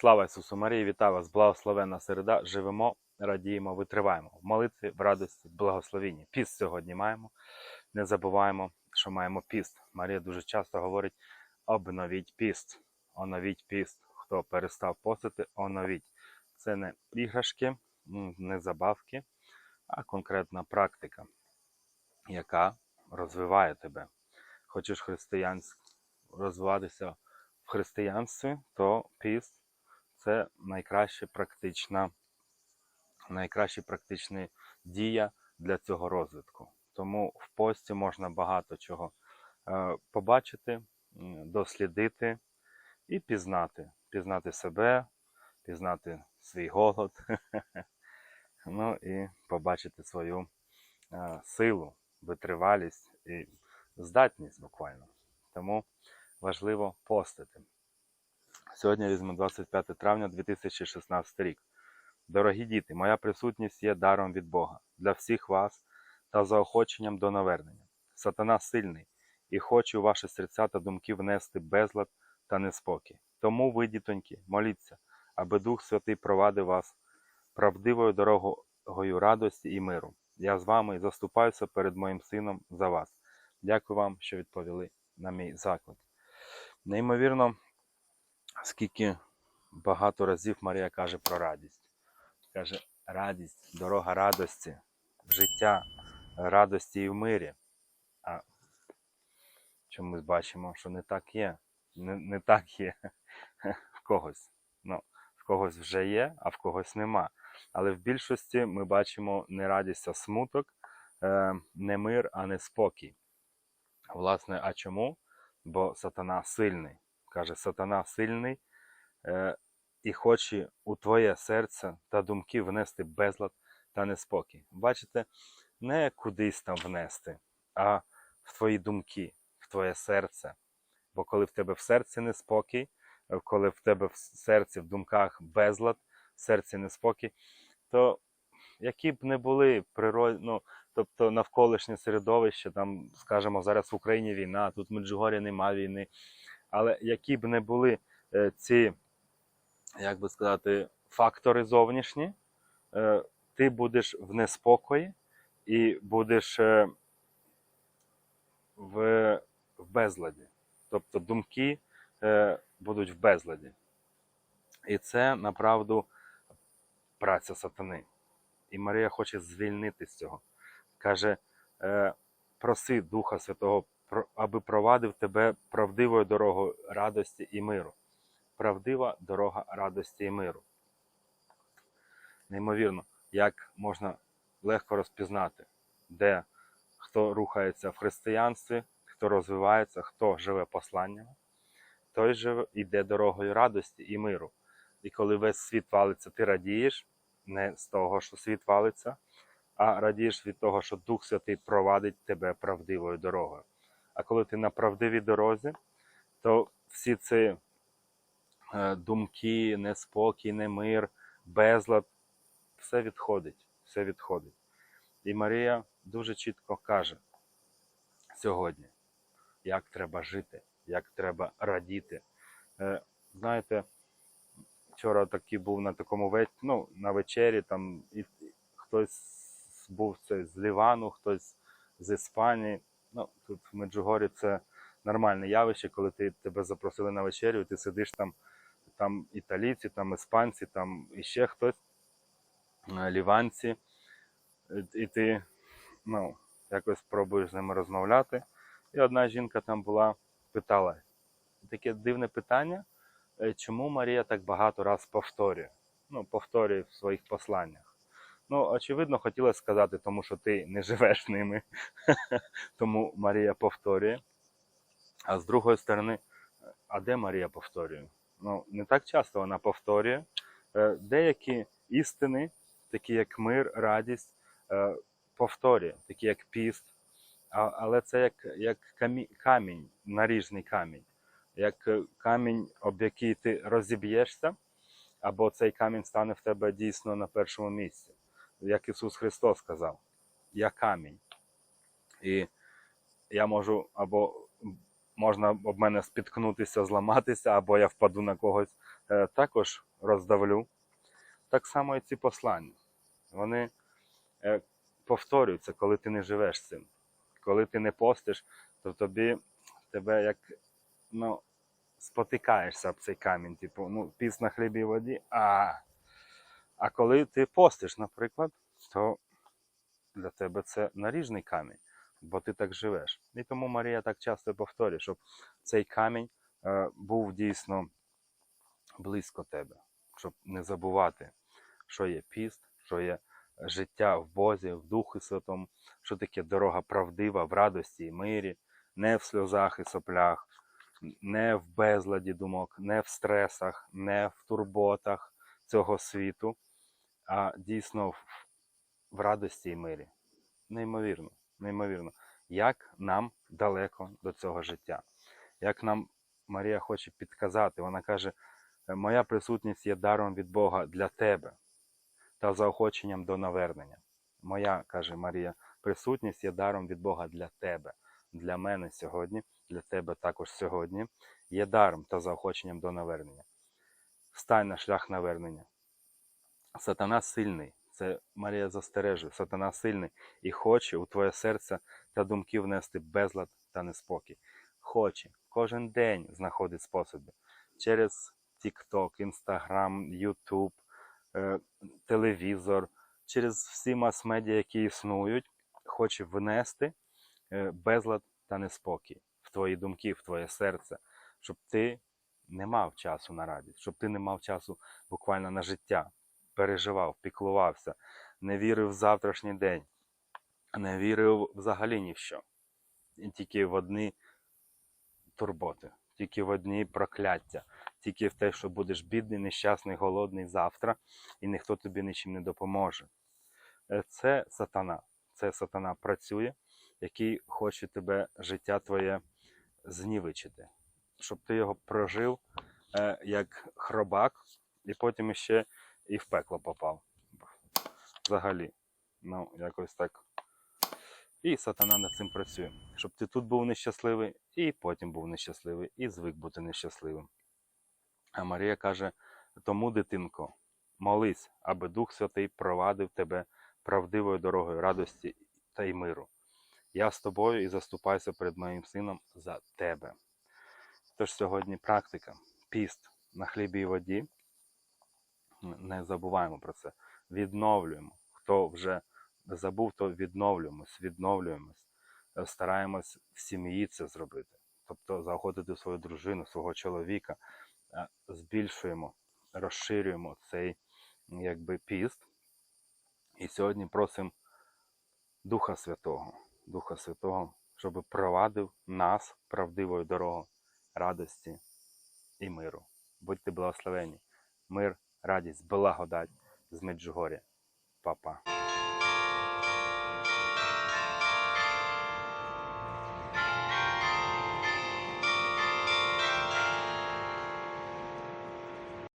Слава Ісусу Марії, вітаю вас, благословенна середа. Живемо, радіємо, витриваємо. В молитві, в радості, в благословінні. Піст сьогодні маємо. Не забуваємо, що маємо піст. Марія дуже часто говорить: обновіть піст, оновіть піст. Хто перестав постити, оновіть. Це не іграшки, не забавки, а конкретна практика, яка розвиває тебе. Хочеш християнськ розвиватися в християнстві, то піст це найкраща практична, найкраща практична дія для цього розвитку. Тому в пості можна багато чого е, побачити, дослідити і пізнати. Пізнати себе, пізнати свій голод, ну і побачити свою е, силу, витривалість і здатність буквально. Тому важливо постити. Сьогодні візьмемо 25 травня 2016 рік. Дорогі діти, моя присутність є даром від Бога для всіх вас та заохоченням до навернення. Сатана сильний і хоче у ваші серця та думки внести безлад та неспокій. Тому ви, дітоньки, моліться, аби Дух Святий провадив вас правдивою дорогою радості і миру. Я з вами і заступаюся перед моїм сином за вас. Дякую вам, що відповіли на мій заклик. Неймовірно, скільки багато разів Марія каже про радість. Каже, радість, дорога радості, життя, радості і в мирі. А чомусь бачимо, що не так є. Не, не так є в когось. Ну, в когось вже є, а в когось нема. Але в більшості ми бачимо не радість, а смуток, е, не мир, а не спокій. Власне, а чому? Бо сатана сильний. Каже, сатана сильний е, і хоче у твоє серце та думки внести безлад та неспокій. Бачите, не кудись там внести, а в твої думки, в твоє серце. Бо коли в тебе в серці неспокій, е, коли в тебе в серці, в думках безлад, в серці неспокій, то які б не були природ... ну, тобто навколишнє середовище, там, скажімо, зараз в Україні війна, тут в Меджугорі нема війни, але які б не були е, ці, як би сказати, фактори зовнішні, е, ти будеш в неспокої і будеш е, в, безладі. Тобто думки будуть в безладі. І це направду праця сатани. І Марія хоче звільнити з цього. Каже, проси Духа Святого, аби провадив тебе правдивою дорогою радості і миру. Правдива дорога радості і миру. Неймовірно, як можна легко розпізнати, де хто рухається в християнстві, хто розвивається, хто живе посланням, той живе, йде дорогою радості і миру. І коли весь світ валиться, ти радієш не з того, що світ валиться, а радієш від того, що Дух Святий провадить тебе правдивою дорогою. А коли ти на правдивій дорозі, то всі ці е, думки, неспокій, немир, безлад, все відходить, все відходить. І Марія дуже чітко каже сьогодні, як треба жити, як треба радіти. Е, Знаєте, вчора такий був на такому ве... ну, на вечері, там і хтось був це з Лівану, хтось з Іспанії. Ну, тут в Меджугорі це нормальне явище, коли ти, тебе запросили на вечерю, і ти сидиш там, там італійці, там іспанці, там іще хтось, е, ліванці, і- ти ну, якось пробуєш з ними розмовляти. І одна жінка там була, питала таке дивне питання, е, чому Марія так багато раз повторює? Ну, повторює в своїх посланнях. Ну, очевидно, хотіла сказати, тому що ти не живеш ними. тому Марія повторює. А з другої сторони, а де Марія повторює? Ну, не так часто вона повторює. Е, Деякі істини, такі як мир, радість, е, повторює, такі як піст. Але це як, як камінь, наріжний камінь, як камінь, об який ти розіб'єшся, або цей камінь стане в тебе дійсно на першому місці. Як Ісус Христос сказав, я камінь. І я можу або можна об мене спіткнутися, зламатися, або я впаду на когось е, також роздавлю. Так само і ці послання. Вони е, повторюються, коли ти не живеш цим. Коли ти не постиш, то тобі тебе як ну, спотикаєшся об цей камінь. Типу, ну, піс на хлібі і воді. А, а коли ти постиш, наприклад, то для тебе це наріжний камінь, бо ти так живеш. І тому Марія так часто повторює, щоб цей камінь е, був дійсно близько тебе, щоб не забувати, що є піст, що є життя в Бозі, в Духу Святому, що таке дорога правдива в радості і мирі, не в сльозах і соплях, не в безладі думок, не в стресах, не в турботах цього світу, а дійсно в, радості і мирі. Неймовірно, неймовірно, як нам далеко до цього життя, як нам Марія хоче підказати, вона каже, моя присутність є даром від Бога для тебе та заохоченням до навернення. Моя, каже Марія, присутність є даром від Бога для тебе, для мене сьогодні, для тебе також сьогодні, є даром та заохоченням до навернення. Встань на шлях навернення. Сатана сильний, це Марія застережує, сатана сильний і хоче у твоє серце та думки внести безлад та неспокій. Хоче, кожен день знаходить способи. Через TikTok, Instagram, YouTube, е, телевізор, через всі мас-медіа, які існують, хоче внести е, безлад та неспокій в твої думки, в твоє серце, щоб ти не мав часу на радість, щоб ти не мав часу буквально на життя, переживав, піклувався, не вірив в завтрашній день, не вірив взагалі ні в що. Тільки в одні турботи, тільки в одні прокляття, тільки в те, що будеш бідний, нещасний, голодний завтра, і ніхто тобі нічим не допоможе. Е, Це сатана. Це сатана працює, який хоче тебе, життя твоє знівечити, щоб ти його прожив е, як хробак, і потім ще і в пекло попав. Взагалі. Ну, якось так. І сатана над цим працює. Щоб ти тут був нещасливий, і потім був нещасливий, і звик бути нещасливим. А Марія каже: тому, дитинко, молись, аби Дух Святий провадив тебе правдивою дорогою радості та й миру. Я з тобою і заступаюся перед моїм сином за тебе. Тож сьогодні практика, піст на хлібі і воді. Не забуваємо про це. Відновлюємо. Хто вже забув, то відновлюємось, відновлюємось. Е, Стараємось в сім'ї це зробити. Тобто заохотити свою дружину, свого чоловіка, е, збільшуємо, розширюємо цей якби піст. І сьогодні просимо Духа Святого, Духа Святого, щоб провадив нас правдивою дорогою радості і миру. Будьте благословені. Мир, радість, благодать з Меджугоря. Па-па.